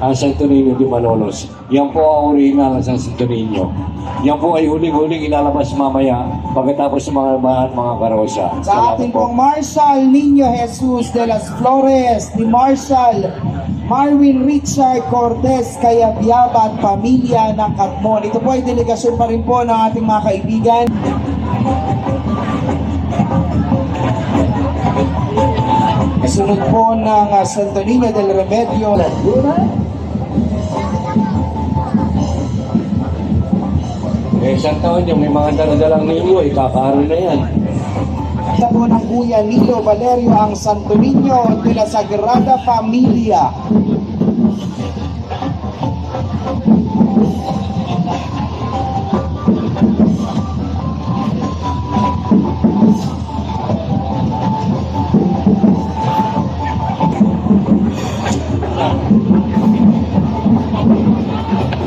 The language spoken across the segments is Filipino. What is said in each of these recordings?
ang Santo Niño de Malolos. Yan po ang original ng San Santo Niño. Yan po ay huling-huling ilalabas mamaya pagkatapos ng mga mga, mga karosa. Sa ating pong Marshal Niño Jesus de las Flores, ni Marshal Marvin Richard Cortez Cayabyaba at pamilya ng Katmon. Ito po ay delegasyon pa rin po ng ating mga kaibigan. Kasunod po ng uh, Santo Niño del Remedio. Eh, isang taon yung may mga daladalang ninyo, ikakaroon na yan. Po ng Kuya Lilo Valerio ang Santo Niño de la Sagrada Familia.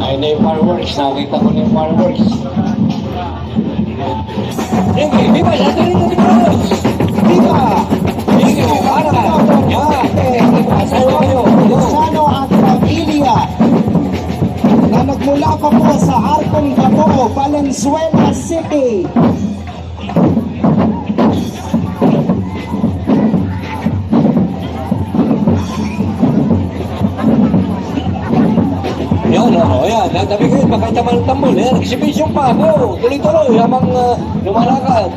Ay na yung fireworks, nakita ko na yung fireworks. Nagmula pa po sa Arcong Bato, Valenzuela City. Tambol. Yan, exhibition pa. Go! Tuloy-tuloy, habang uh, lumalakad.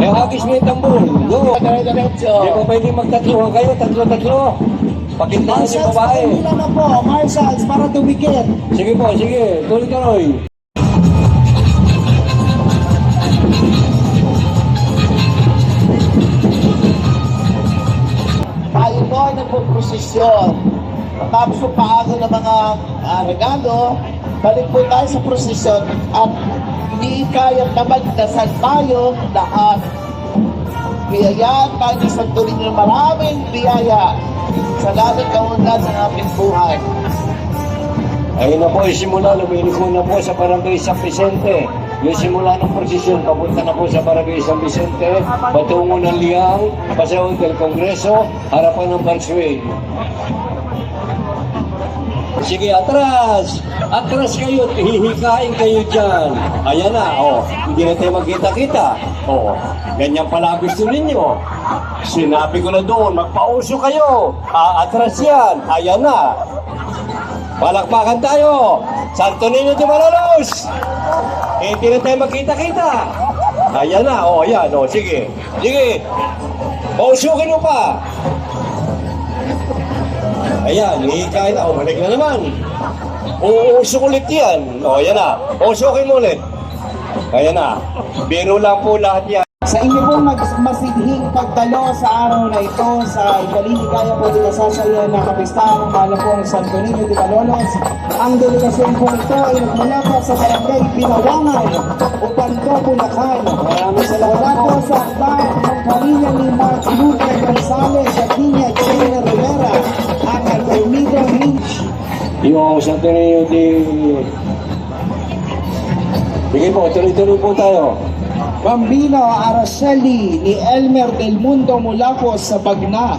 Eh, hagis mo yung tambol. Go! Hindi pa pwede magtatlo kayo, tatlo-tatlo. Pakintahan Marshals, babae. pakinggan na po, Marshals, para dumikit. Sige po, sige. Tuloy-tuloy. tayo po ay nagpo-prosesyon. Tapos po paano ng mga uh, regalo, balik po tayo sa prosesyon at hindi kaya na magdasal tayo lahat. Biyayaan tayo ng Santo Niño ng maraming biyaya sa lalong kaunlad ng aming buhay. Ayun na po, simula, lumiliko na po sa Barangay San Vicente. Yung simula ng prosesyon, papunta na po sa Barangay San Vicente, patungo ng Liang, Paseo del Congreso, harapan ng Barsway. Sige, atras! Atras kayo, hihikain kayo dyan. Ayan na, oh. Hindi na tayo magkita-kita. Oh, ganyan pala gusto ninyo. Sinabi ko na doon, magpauso kayo. Ah, atras yan. Ayan na. Palakpakan tayo! Santo Niño de Malolos! Eh, hindi na tayo magkita-kita. Ayan na, oh, yan, o, oh, sige. Sige, pausukin mo pa. Ayan, hihikain na, o, balik na naman. Uusok ulit yan. O, yan na. Pausukin mo ulit. Ayan na. Biro lang po lahat yan. Sa inyo pong mag- masidhing pagdalo sa araw na ito sa ikaliligaya po din nasasaya na kapistahan ng mahal pong Santo Niño de Malolos. Ang delegasyon po ito ay nagmula sa barangay Pinawangan, Upanto, Bulacan. Maraming salamat po sa akbang ng pamilya ni Mark Lupe Gonzalez Niño de... Sige po, tuloy-tuloy po tayo. Bambino Araceli ni Elmer Del Mundo mula po sa Bagna.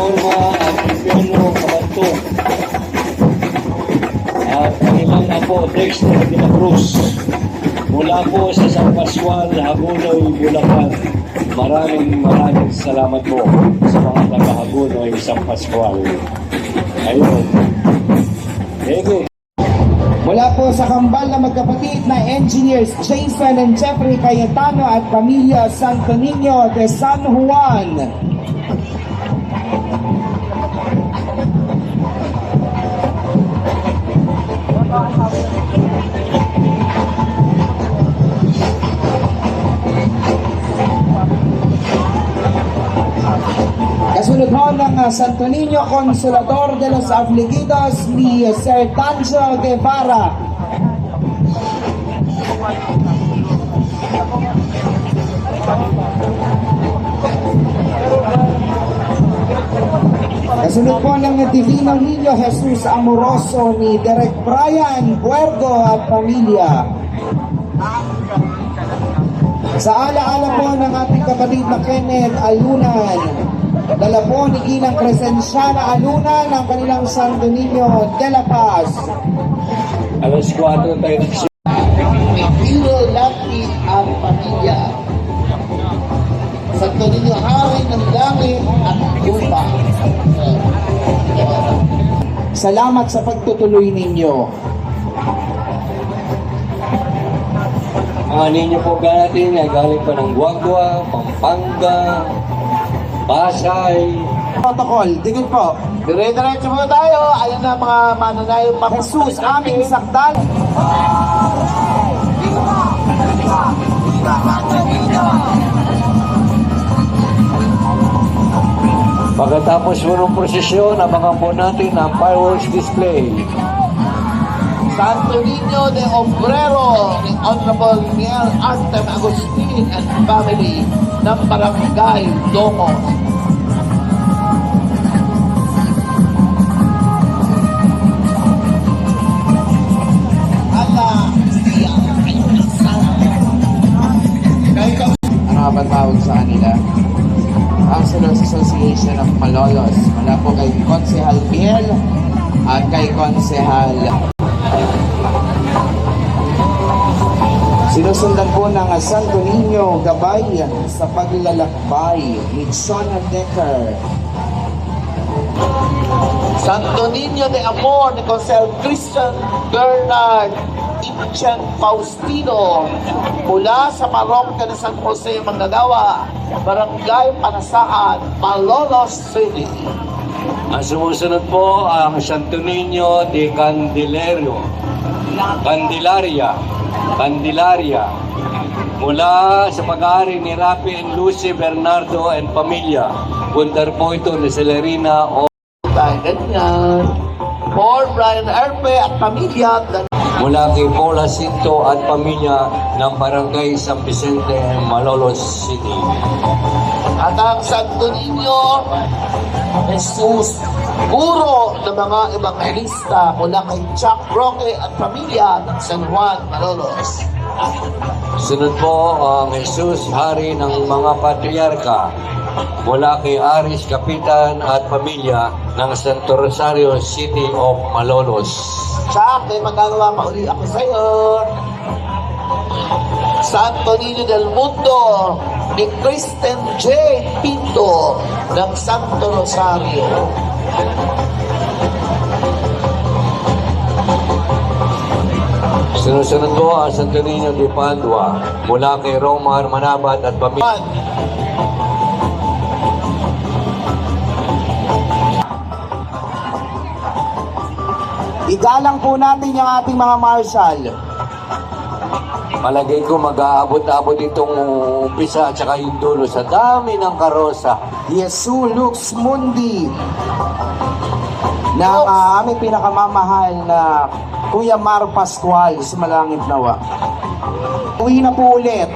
Norma at Piano Kabanto. At kanilang apo Dexter de la Cruz. Mula po sa San Pascual, Hagunoy, Bulacan. Maraming maraming salamat po sa mga taga-Hagunoy, San Pascual. Ayun. Thank. Mula po sa kambal na magkapatid na engineers Jason and Jeffrey Cayetano at pamilya Santo Niño de San Juan. Uh, Santo Niño Consolador de los Afligidos ni Sir Tanjo Guevara. Kasunod po ng Divino Niño Jesus Amoroso ni Derek Brian Buergo at pamilya. Sa alaala po ng ating kapatid na Kenneth Alunan, dala po ni Ginang Crescenciana Alunan ang kanilang Santo Niño de la Paz. Alas 4 tayo nagsimula. Hero Lucky ang pamilya. Santo Niño, hari ng langit at lupa. Salamat sa pagtutuloy ninyo. Mga ninyo po ay galing pa ng Guagua, Pampanga, Pasay, Protocol, tingin po. Dire-diretso muna tayo. Ayan na mga mananayo pa. Jesus, aming sakdal. Pagkatapos po ng prosesyon, abangan po natin ang fireworks display. Santo Niño de Obrero ni Honorable Miel Artem Agustin and family ng Barangay Domo. Ala, siya ay isang Kahit Ano ba tawag sa kanila? Councilors Association of Malolos. Mula po kay Konsehal Biel at kay Konsehal Sinusundan po ng Santo Niño Gabay sa paglalakbay ni Shona Decker. Santo Niño de Amor ni Consel Christian Bernard Inchen Faustino mula sa parokya ng San Jose Manggagawa, Barangay Panasaan, Malolos City. Ang sumusunod po ang Santo Niño de Candelario, Candelaria, Candelaria, mula sa pag-aari ni Rafi and Lucy Bernardo and pamilya. Bundar po ito ni Celerina o ganyan. For Brian Erpe at pamilya, mula kay Paula Sinto at pamilya ng Barangay San Vicente, Malolos City. at ang Santo Niño, Jesus, guro ng mga ebanghelista mula kay Chuck Roque at pamilya ng San Juan, Malolos. Sunod po ang Jesus, Hari ng mga Patriarka mula kay Aris Kapitan at pamilya ng Santo Rosario City of Malolos. Chuck, may magagawa pa uli ako sa'yo. Santo Niño del Mundo ni Kristen J. Pinto ng Santo Rosario. Sinusunod po ang Santo Niño de Padua mula kay Romar Manabat at pamilya. Igalang po natin yung ating mga marshal. Malagay ko mag-aabot-abot itong umpisa at saka yung dulo sa dami ng karosa. Yesu Lux Mundi na ah, aming pinakamamahal na Kuya Mar Pascual sa Malangit Nawa. Uwi na po ulit